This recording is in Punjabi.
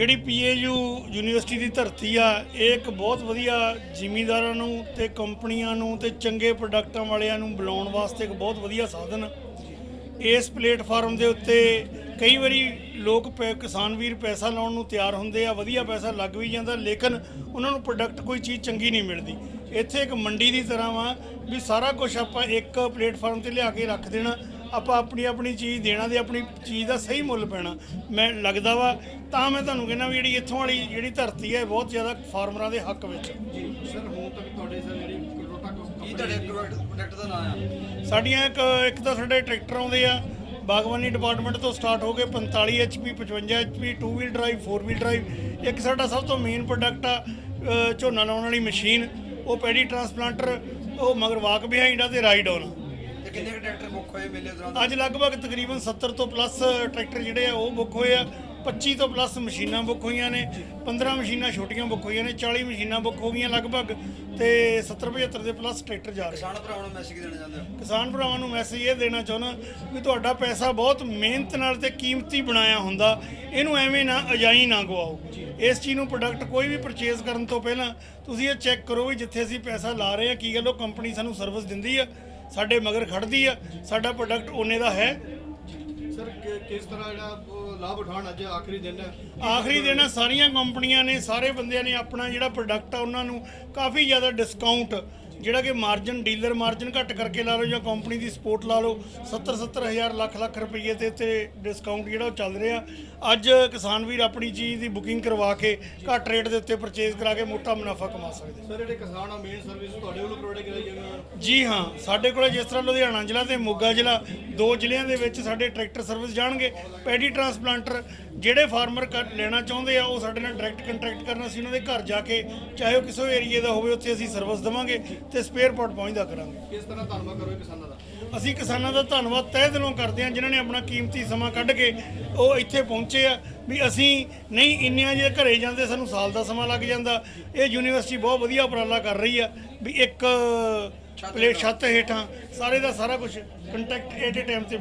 ਯੂਨੀਵਰਸਿਟੀ ਦੀ ਧਰਤੀ ਆ, ਇਹ ਇੱਕ ਬਹੁਤ ਵਧੀਆ ਜ਼ਿਮੀਂਦਾਰਾਂ ਨੂੰ ਤੇ ਕੰਪਨੀਆਂ ਨੂੰ ਤੇ ਚੰਗੇ ਪ੍ਰੋਡਕਟਾਂ ਵਾਲਿਆਂ ਨੂੰ ਬੁਲਾਉਣ ਵਾਸਤੇ ਇੱਕ ਬਹੁਤ ਵਧੀਆ ਸਾਧਨ। ਇਸ ਪਲੇਟਫਾਰਮ ਦੇ ਉੱਤੇ ਕਈ ਵਾਰੀ ਲੋਕ ਪੈ- ਕਿਸਾਨ ਵੀਰ ਪੈਸਾ ਲਾਉਣ ਨੂੰ ਤਿਆਰ ਹੁੰਦੇ ਆ, ਵਧੀਆ ਪੈਸਾ ਲੱਗ ਵੀ ਜਾਂਦਾ, ਲੇਕਿਨ ਉਹਨਾਂ ਨੂੰ ਪ੍ਰੋਡਕਟ ਕੋਈ ਚੀਜ਼ ਚੰਗੀ ਨਹੀਂ ਮਿਲਦੀ। ਇੱਥੇ ਇੱਕ ਮੰਡੀ ਦੀ ਤਰ੍ਹਾਂ ਵਾ ਵੀ ਸਾਰਾ ਕੁਝ ਆਪਾਂ ਇੱਕ ਪਲੇਟਫਾਰਮ ਤੇ ਲਿਆ ਕੇ ਰੱਖ ਦੇਣਾ ਆਪਾਂ ਆਪਣੀ ਆਪਣੀ ਚੀਜ਼ ਦੇਣਾ ਤੇ ਆਪਣੀ ਚੀਜ਼ ਦਾ ਸਹੀ ਮੁੱਲ ਪੈਣਾ। ਮੈਂ ਲੱਗਦਾ ਵਾ ਤਾਂ ਮੈਂ ਤੁਹਾਨੂੰ ਕਹਿੰਦਾ ਵੀ ਜਿਹੜੀ ਇੱਥੋਂ ਵਾਲੀ ਜਿਹੜੀ ਧਰਤੀ ਹੈ ਬਹੁਤ ਜ਼ਿਆਦਾ ਫਾਰਮਰਾਂ ਦੇ ਹੱਕ ਵਿੱਚ। ਜੀ ਸਰ ਹੁਣ ਤੱਕ ਤੁਹਾਡੇ ਸਰ ਜਿਹੜੀ ਕਰੋਟਾ ਕੀ ਤੁਹਾਡੇ ਪ੍ਰੋਡਕਟ ਦਾ ਨਾਮ ਆ? ਸਾਡੀਆਂ ਇੱਕ ਇੱਕ ਤਾਂ ਸਾਡੇ ਟਰੈਕਟਰ ਆਉਂਦੇ ਆ ਬਾਗਬਾਨੀ ਡਿਪਾਰਟਮੈਂਟ ਤੋਂ ਸਟਾਰਟ ਹੋ ਕੇ 45 HP 55 HP 2 wheel drive 4 wheel drive ਇੱਕ ਸਾਡਾ ਸਭ ਤੋਂ ਮੇਨ ਪ੍ਰੋਡਕਟ ਆ ਝੋਨਾ ਲਾਉਣ ਵਾਲੀ ਮਸ਼ੀਨ ਉਹ ਪੈਡੀ ਟਰਾਂਸਪਲਾਂਟਰ ਉਹ ਮਗਰ ਵਾਕ ਬਿਹਾਈਂਡ ਆ ਤੇ ਰਾਈਡ ਆਨ ਤੇ ਕਿੰਨੇ ਕੁ ਟਰੈਕਟਰ ਬੁੱਕ ਹੋਏ ਮੇਲੇ ਦੌਰਾਨ? ਅੱਜ ਲਗਭਗ ਤਕਰੀਬਨ 70 ਤੋਂ ਪਲੱਸ ਟਰੈਕਟਰ ਜਿਹੜੇ ਆ ਉਹ ਬੁੱਕ ਹੋਏ ਆ। 25 ਤੋਂ ਪਲੱਸ ਮਸ਼ੀਨਾਂ ਬੁੱਕ ਹੋਈਆਂ ਨੇ 15 ਮਸ਼ੀਨਾਂ ਛੋਟੀਆਂ ਬੁੱਕ ਹੋਈਆਂ ਨੇ 40 ਮਸ਼ੀਨਾਂ ਬੁੱਕ ਹੋ ਗਈਆਂ ਲਗਭਗ ਤੇ 70 75 ਦੇ ਪਲੱਸ ਟਰੈਕਟਰ ਜਾ ਰਹੇ ਕਿਸਾਨ ਭਰਾਵਾਂ ਨੂੰ ਮੈਸੇਜ ਦੇਣਾ ਚਾਹੁੰਦੇ ਹੋ? ਕਿਸਾਨ ਭਰਾਵਾਂ ਨੂੰ ਮੈਸੇਜ ਇਹ ਦੇਣਾ ਚਾਹੁੰਦਾ ਵੀ ਤੁਹਾਡਾ ਪੈਸਾ ਬਹੁਤ ਮਿਹਨਤ ਨਾਲ ਤੇ ਕੀਮਤੀ ਬਣਾਇਆ ਹੁੰਦਾ। ਇਹਨੂੰ ਐਵੇਂ ਨਾ ਅਜਾਈ ਨਾ ਗਵਾਓ। ਇਸ ਚੀਜ਼ ਨੂੰ ਪ੍ਰੋਡਕਟ ਕੋਈ ਵੀ ਪਰਚੇਸ ਕਰਨ ਤੋਂ ਪਹਿਲਾਂ ਤੁਸੀਂ ਇਹ ਚੈੱਕ ਕਰੋ ਵੀ ਜਿੱਥੇ ਅਸੀਂ ਪੈਸਾ ਲਾ ਰਹੇ ਹਾਂ ਕੀ ਗੱਲ ਉਹ ਕੰਪਨੀ ਸਾਨੂੰ ਸਰਵਿਸ ਦਿੰਦੀ ਆ। ਸਾਡੇ ਮਗਰ ਖੜਦੀ ਆ ਸਾਡਾ ਪ੍ਰੋਡਕਟ ਓਨੇ ਦਾ ਹੈ। ਸਰ ਕਿਸ ਤਰ੍ਹਾਂ ਜਿਹੜਾ ਲਾਭ ਉਠਾਉਣ ਅੱਜ ਆਖਰੀ ਦਿਨ ਹੈ? ਆਖਰੀ ਦਿਨ ਸਾਰੀਆਂ ਕੰਪਨੀਆਂ ਨੇ ਸਾਰੇ ਬੰਦਿਆਂ ਨੇ ਆਪਣਾ ਜਿਹੜਾ ਪ੍ਰੋਡਕਟ ਆ ਉਹਨਾਂ ਨੂੰ ਕਾਫੀ ਜ਼ਿਆਦਾ ਡਿਸਕਾਊਂਟ ਜਿਹੜਾ ਕਿ ਮਾਰਜਨ ਡੀਲਰ ਮਾਰਜਨ ਘੱਟ ਕਰਕੇ ਲਾ ਲਓ ਜਾਂ ਕੰਪਨੀ ਦੀ ਸਪੋਰਟ ਲਾ ਲਓ 70 70 ਹਜ਼ਾਰ ਲੱਖ ਲੱਖ ਰੁਪਏ ਤੇ ਤੇ ਡਿਸਕਾਊਂਟ ਜਿਹੜਾ ਉਹ ਚੱਲ ਰਿਹਾ। ਅੱਜ ਕਿਸਾਨ ਵੀਰ ਆਪਣੀ ਚੀਜ਼ ਦੀ ਬੁਕਿੰਗ ਕਰਵਾ ਕੇ ਘੱਟ ਰੇਟ ਦੇ ਉੱਤੇ ਪਰਚੇਜ਼ ਕਰਾ ਕੇ ਮੋਟਾ ਮੁਨਾਫਾ ਕਮਾ ਸਕਦੇ ਸਰ ਜਿਹੜੇ ਕਿਸਾਨ ਆ ਮੇਨ ਸਰਵਿਸ ਤੁਹਾਡੇ ਵੱਲੋਂ ਪ੍ਰੋਵਾਈਡ ਕਰਾਈ ਨੂੰ ਜੀ ਹਾਂ ਸਾਡੇ ਕੋਲ ਜਿਸ ਤਰ੍ਹਾਂ ਲੁਧਿਆਣਾ ਜ਼ਿਲ੍ਹਾ ਤੇ ਮੋਗਾ ਜ਼ਿਲ੍ਹਾ ਦੋ ਜ਼ਿਲ੍ਹਿਆਂ ਦੇ ਵਿੱਚ ਸਾਡੇ ਟਰੈਕਟਰ ਸਰਵਿਸ ਜਾਣਗੇ ਪੈਡੀ ਟਰਾਂਸਪਲਾਂਟਰ ਜਿਹੜੇ ਫਾਰਮਰ ਕਰ ਲੈਣਾ ਚਾਹੁੰਦੇ ਆ ਉਹ ਸਾਡੇ ਨਾਲ ਡਾਇਰੈਕਟ ਕੰਟੈਕਟ ਕਰਨਾ ਸੀ ਉਹਨਾਂ ਦੇ ਘਰ ਜਾ ਕੇ ਚਾਹੇ ਉਹ ਕਿਸੇ ਏਰੀਏ ਦਾ ਹੋਵੇ ਉੱਥੇ ਅਸੀਂ ਸਰਵਿਸ ਦੇਵਾਂਗੇ ਤੇ ਸਪੇਅਰ ਪਾਰਟ ਪਹੁੰਚਦਾ ਕਰਾਂਗੇ। ਕਿਸ ਤਰ੍ਹਾਂ ਧੰਨਵਾਦ ਕਰੋਗੇ ਕਿਸਾਨਾਂ ਦਾ? ਅਸੀਂ ਕਿਸਾਨਾਂ ਦਾ ਧੰਨਵਾਦ ਤਹਿ ਦਿਲੋਂ ਕਰਦੇ ਹਾਂ ਜਿਨ੍ਹਾਂ ਨੇ ਆਪਣਾ ਕੀਮਤੀ ਸਮਾਂ ਕੱਢ ਕੇ ਉਹ ਇੱਥੇ ਪਹੁੰਚੇ ਆ ਵੀ ਅਸੀਂ ਨਹੀਂ ਇੰਨਿਆਂ ਜੇ ਘਰੇ ਜਾਂਦੇ ਸਾਨੂੰ ਸਾਲ ਦਾ ਸਮਾਂ ਲੱਗ ਜਾਂਦਾ। ਇਹ ਯੂਨੀਵਰਸਿਟੀ ਬਹੁਤ ਵਧੀਆ ਉਪਰਾਲਾ ਕਰ ਰਹੀ ਆ ਵੀ ਇੱਕ ਪਲੇਟ ਛੱਤ ਹੇਠਾਂ ਸਾਰੇ ਦਾ ਸਾਰਾ ਕੁਝ ਕੰਟੈਕਟ ਏਟ ਏ ਟਾਈਮ ਤੇ